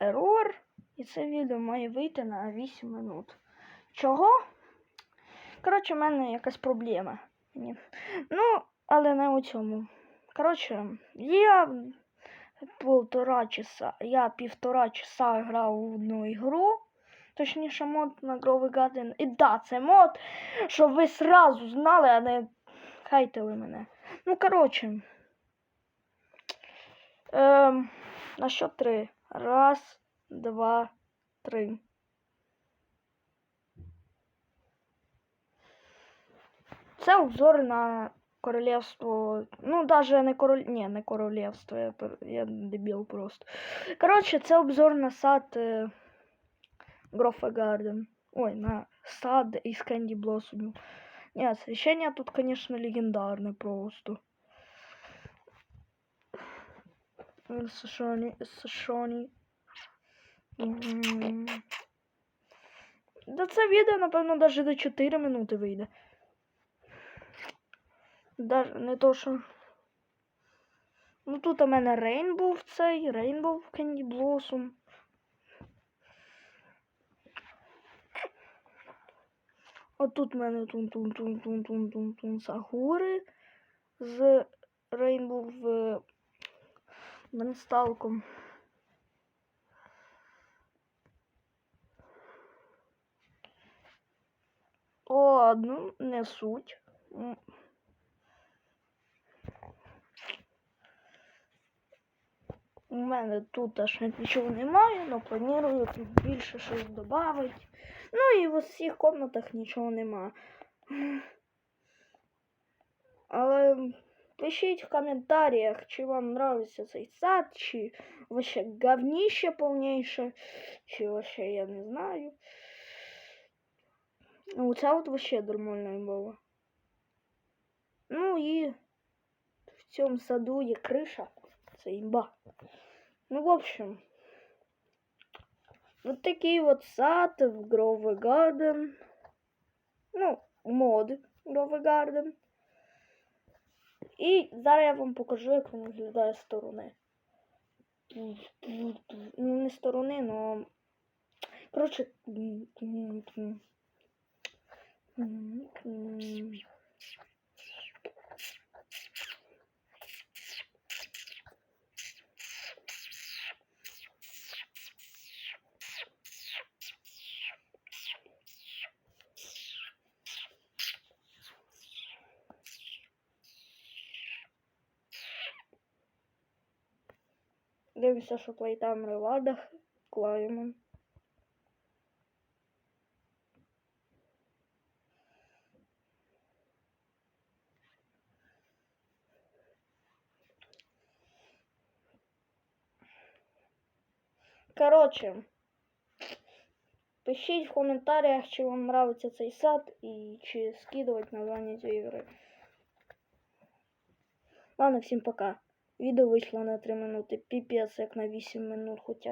ерор. І це відео має вийти на 8 минут. Чого? Коротше, в мене якась проблема. Ні. Ну, але не у цьому. Коротше, я півтора часа, я півтора часа грав в одну ігру. Точніше, мод на Growy Garden. І да, це мод, щоб ви сразу знали, а не хайтили мене. Ну, коротше. Ем, на що три? Раз, два, три. Це обзор на королевство. Ну, даже не король... Ні, не королевство, я, пер- я дебіл просто. Коротше, це обзор на сад е... Грофа Гарден. Ой, на сад із Кенді Блоссомів. Ні, освещение тут, конечно, легендарне просто. Сашоні, Сашоні. Да це відео, напевно, навіть до 4 минути вийде. Даже не то, що. Ну тут у мене Рейнбоw цей, Рейнбоw Candy Blossom. Отут у мене тун-тун-тун-тун-тун-тун-тун Сагури з Рейнбоw в Менсталком. О, ну, не суть. У мене тут аж нічого немає, але планую тут більше щось додати. Ну і в усіх комнатах нічого нема. Але пишіть в коментарях, чи вам нравиться цей сад, чи вообще говніще повніше, чи вообще я не знаю. Ну, це от вообще нормальна було. Ну і в цьому саду є криша. Це імба. Ну, в общем, вот такий вот сад в Грове Гарден. Ну, мод Грове Гарден. І зараз я вам покажу, як він виглядає з сторони. Ну, не сторони, но. Коротше. Дивимося, що плейтайм ревардах клаємо. Коротше, пишіть в коментарях, чи вам нравиться цей сад і чи скидувати названня цієї ігри. Ладно, всім пока. Відео вийшло на 3 минути. Піпець, як на 8 минут хоча б.